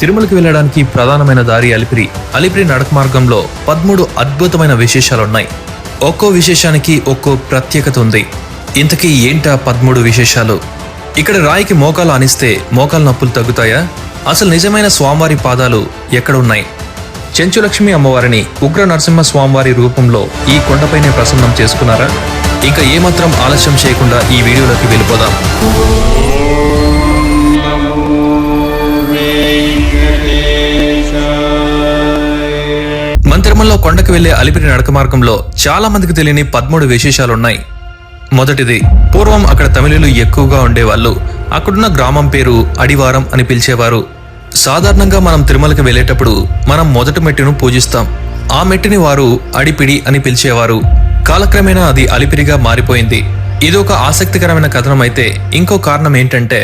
తిరుమలకి వెళ్ళడానికి ప్రధానమైన దారి అలిపిరి. అలిపిరి నడక మార్గంలో పదమూడు అద్భుతమైన విశేషాలున్నాయి. ఒక్కో విశేషానికి ఒక్కో ప్రత్యేకత ఉంది. ఇంతకీ ఏంటా పదమూడు విశేషాలు? ఇక్కడ రాయికి మోకాలు ఆనిస్తే మోకాలు నొప్పులు తగ్గుతాయా? అసలు నిజమైన స్వామివారి పాదాలు ఎక్కడ ఉన్నాయి? చెంచులక్ష్మి అమ్మవారిని ఉగ్ర నరసింహ స్వామివారి రూపంలో ఈ కొండపైనే ప్రసన్నం చేసుకున్నారా? ఇంకా ఏమాత్రం ఆలస్యం చేయకుండా ఈ వీడియోలోకి వెళ్ళిపోదాం. మన కొండకు వెళ్ళే అలిపిరి నడక మార్గంలో చాలా మందికి తెలియని పదమూడు విశేషాలున్నాయి. మొదటిది పూర్వం అక్కడ తమిళులు ఎక్కువగా ఉండేవాళ్ళు. అక్కడున్న గ్రామం పేరు అడివారం అని పిలిచేవారు. సాధారణంగా మనం తిరుమలకి వెళ్ళేటప్పుడు మనం మొదటి మెట్టును పూజిస్తాం. ఆ మెట్టిని వారు అడిపిడి అని పిలిచేవారు. కాలక్రమేణా అది అలిపిరిగా మారిపోయింది. ఇది ఒక ఆసక్తికరమైన కథనం అయితే ఇంకో కారణం ఏంటంటే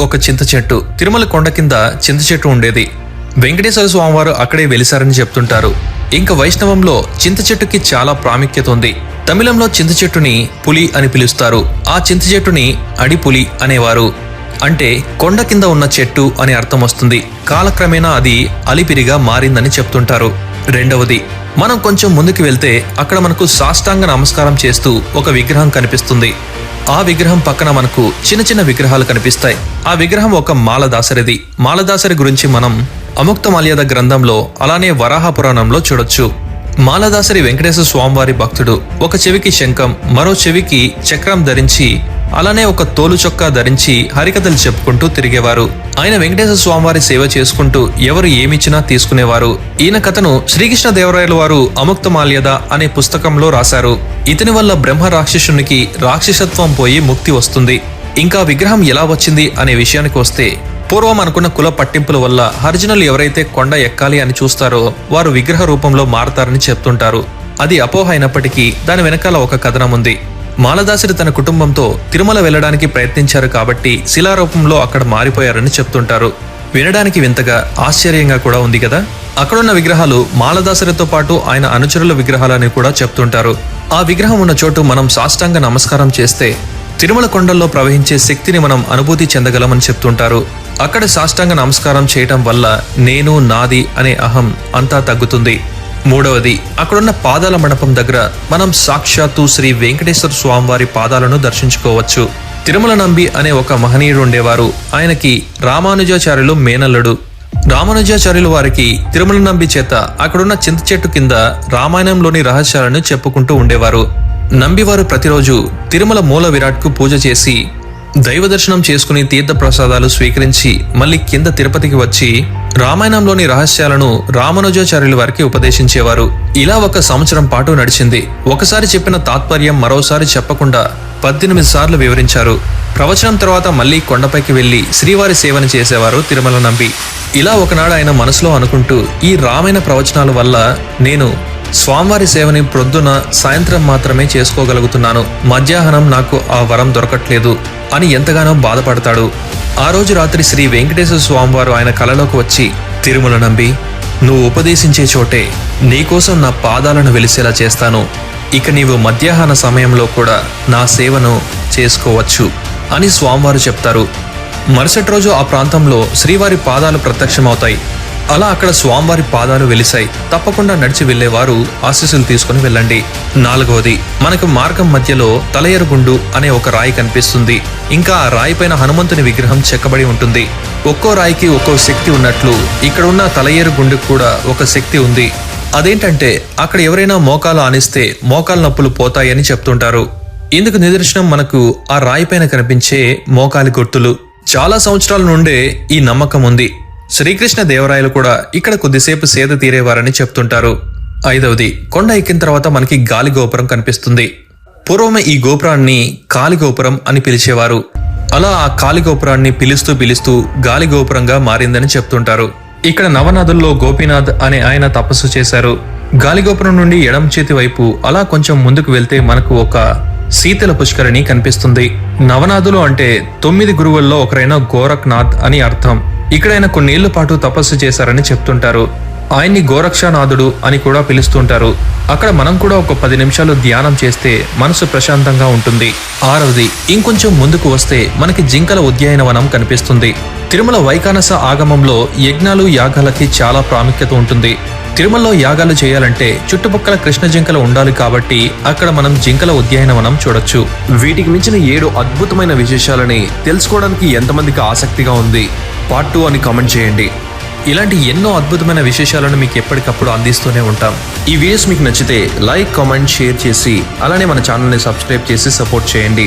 ఒక చింత చెట్టు. తిరుమల కొండ కింద చింత చెట్టు ఉండేది. వెంకటేశ్వర స్వామివారు అక్కడే వెలిసారని చెప్తుంటారు. ఇంకా వైష్ణవంలో చింత చెట్టుకి చాలా ప్రాముఖ్యత ఉంది. తమిళంలో చింత చెట్టుని పులి అని పిలుస్తారు. ఆ చింత చెట్టుని అడిపులి అనేవారు. అంటే కొండ కింద ఉన్న చెట్టు అని అర్థం వస్తుంది. కాలక్రమేణా అది అలిపిరిగా మారిందని చెప్తుంటారు. రెండవది మనం కొంచెం ముందుకు వెళ్తే అక్కడ మనకు సాష్టాంగ నమస్కారం చేస్తూ ఒక విగ్రహం కనిపిస్తుంది. ఆ విగ్రహం పక్కన మనకు చిన్న చిన్న విగ్రహాలు కనిపిస్తాయి. ఆ విగ్రహం ఒక మాలదాసరిది. మాలదాసరి గురించి మనం అముక్త మాల్యద గ్రంథంలో అలానే వరాహ పురాణంలో చూడొచ్చు. మాలదాసరి వెంకటేశ్వర స్వామివారి భక్తుడు ఒక చెవికి శంఖం మరో చెవికి చక్రం ధరించి అలానే ఒక తోలు చొక్కా ధరించి హరికథలు చెప్పుకుంటూ తిరిగేవారు. ఆయన వెంకటేశ్వర స్వామివారి సేవ చేసుకుంటూ ఎవరు ఏమిచ్చినా తీసుకునేవారు. ఈయన కథను శ్రీకృష్ణ దేవరాయల వారు అముక్త మాల్యద అనే పుస్తకంలో రాశారు. ఇతని వల్ల బ్రహ్మ రాక్షసునికి రాక్షసత్వం పోయి ముక్తి వస్తుంది. ఇంకా విగ్రహం ఎలా వచ్చింది అనే విషయానికి వస్తే పూర్వం అనుకున్న కుల పట్టింపుల వల్ల హరిజనులు ఎవరైతే కొండ ఎక్కాలి అని చూస్తారో వారు విగ్రహ రూపంలో మారతారని చెప్తుంటారు. అది అపోహ అయినప్పటికీ దాని వెనకాల ఒక కథనం ఉంది. మాలదాసుడు తన కుటుంబంతో తిరుమల వెళ్ళడానికి ప్రయత్నించారు కాబట్టి శిలారూపంలో అక్కడ మారిపోయారని చెప్తుంటారు. వినడానికి వింతగా ఆశ్చర్యంగా కూడా ఉంది కదా? అక్కడున్న విగ్రహాలు మాలదాసరితో పాటు ఆయన అనుచరుల విగ్రహాలని కూడా చెప్తుంటారు. ఆ విగ్రహం ఉన్న చోటు మనం సాష్టాంగ నమస్కారం చేస్తే తిరుమల కొండల్లో ప్రవహించే శక్తిని మనం అనుభూతి చెందగలమని చెప్తుంటారు. అక్కడ సాష్టాంగ నమస్కారం చేయటం వల్ల నేను నాది అనే అహం అంతా తగ్గుతుంది. మూడవది అక్కడున్న పాదాల మండపం దగ్గర మనం సాక్షాత్తు శ్రీ వెంకటేశ్వర స్వామివారి పాదాలను దర్శించుకోవచ్చు. తిరుమల నంబి అనే ఒక మహనీయుడు ఉండేవారు. ఆయనకి రామానుజాచార్యులు మేనల్లుడు. రామానుజాచార్యులు వారికి తిరుమల నంబి చేత అక్కడున్న చింత చెట్టు కింద రామాయణంలోని రహస్యాలను చెప్పుకుంటూ ఉండేవారు. నంబివారు ప్రతిరోజు తిరుమల మూల విరాట్కు పూజ చేసి దైవ దర్శనం చేసుకుని తీర్థ ప్రసాదాలు స్వీకరించి మళ్ళీ కింద తిరుపతికి వచ్చి రామాయణంలోని రహస్యాలను రామానుజాచార్యుల వారికి ఉపదేశించేవారు. ఇలా ఒక సంవత్సరం పాటు నడిచింది. ఒకసారి చెప్పిన తాత్పర్యం మరోసారి చెప్పకుండా పద్దెనిమిది సార్లు వివరించారు. ప్రవచనం తర్వాత మళ్ళీ కొండపైకి వెళ్ళి శ్రీవారి సేవను చేసేవారు తిరుమల నంబి. ఇలా ఒకనాడు ఆయన మనసులో అనుకుంటూ ఈ రామాయణ ప్రవచనాల వల్ల నేను స్వామివారి సేవని ప్రొద్దున సాయంత్రం మాత్రమే చేసుకోగలుగుతున్నాను. మధ్యాహ్నం నాకు ఆ వరం దొరకట్లేదు అని ఎంతగానో బాధపడతాడు. ఆ రోజు రాత్రి శ్రీ వెంకటేశ్వర స్వామివారు ఆయన కలలోకి వచ్చి తిరుమల నంబి నువ్వు ఉపదేశించే చోటే నీకోసం నా పాదాలను వెలిసేలా చేస్తాను. ఇక నీవు మధ్యాహ్న సమయంలో కూడా నా సేవను చేసుకోవచ్చు అని స్వామివారు చెప్తారు. మరుసటి రోజు ఆ ప్రాంతంలో శ్రీవారి పాదాలు ప్రత్యక్షమవుతాయి. అలా అక్కడ స్వామివారి పాదాలు వెలిశాయి. తప్పకుండా నడిచి వెళ్ళేవారు ఆశీస్సులు తీసుకుని వెళ్ళండి. నాలుగవది మనకు మార్గం మధ్యలో తలయరుగుండు అనే ఒక రాయి కనిపిస్తుంది. ఇంకా ఆ రాయి పైన హనుమంతుని విగ్రహం చెక్కబడి ఉంటుంది. ఒక్కో రాయికి ఒక్కో శక్తి ఉన్నట్లు ఇక్కడ ఉన్న తలయేరుగుండుకు కూడా ఒక శక్తి ఉంది. అదేంటంటే అక్కడ ఎవరైనా మోకాలు ఆనిస్తే మోకాలు నొప్పులు పోతాయని చెప్తుంటారు. ఇందుకు నిదర్శనం మనకు ఆ రాయి పైన కనిపించే మోకాలి గుర్తులు. చాలా సంవత్సరాల నుండే ఈ నమ్మకం ఉంది. శ్రీకృష్ణ దేవరాయలు కూడా ఇక్కడ కొద్దిసేపు సేద తీరేవారని చెప్తుంటారు. ఐదవది కొండ ఎక్కిన తర్వాత మనకి గాలి గోపురం కనిపిస్తుంది. పూర్వం ఈ గోపురాన్ని కాలిగోపురం అని పిలిచేవారు. అలా ఆ కాలిగోపురాన్ని పిలుస్తూ పిలుస్తూ గాలి గోపురంగా మారిందని చెప్తుంటారు. ఇక్కడ నవనదుల్లో గోపీనాథ్ అనే ఆయన తపస్సు చేశారు. గాలిగోపురం నుండి ఎడం చేతి వైపు అలా కొంచెం ముందుకు వెళ్తే మనకు ఒక శీతల పుష్కరిణి కనిపిస్తుంది. నవనాథులు అంటే తొమ్మిది గురువుల్లో ఒకరైన గోరఖ్నాథ్ అని అర్థం. ఇక్కడ ఆయన కొన్నేళ్ళ పాటు తపస్సు చేశారని చెప్తుంటారు. ఆయన్ని గోరక్షానాథుడు అని కూడా పిలుస్తుంటారు. అక్కడ మనం కూడా ఒక పది నిమిషాలు ధ్యానం చేస్తే మనసు ప్రశాంతంగా ఉంటుంది. ఆరవది ఇంకొంచెం ముందుకు వస్తే మనకి జింకల ఉద్యానవనం కనిపిస్తుంది. తిరుమల వైకానస ఆగమంలో యజ్ఞాలు యాగాలకి చాలా ప్రాముఖ్యత ఉంటుంది. తిరుమలలో యాగాలు చేయాలంటే చుట్టుపక్కల కృష్ణ జింకలు ఉండాలి కాబట్టి అక్కడ మనం జింకల ఉద్యానవనం చూడొచ్చు. వీటికి మించిన ఏడు అద్భుతమైన విశేషాలని తెలుసుకోవడానికి ఎంతమందికి ఆసక్తిగా ఉంది. పార్ట్ టూ అని కామెంట్ చేయండి. ఇలాంటి ఎన్నో అద్భుతమైన విశేషాలను మీకు ఎప్పటికప్పుడు అందిస్తూనే ఉంటాం. ఈ వీడియోస్ మీకు నచ్చితే లైక్ కామెంట్ షేర్ చేసి అలానే మన ఛానల్ని సబ్స్క్రైబ్ చేసి సపోర్ట్ చేయండి.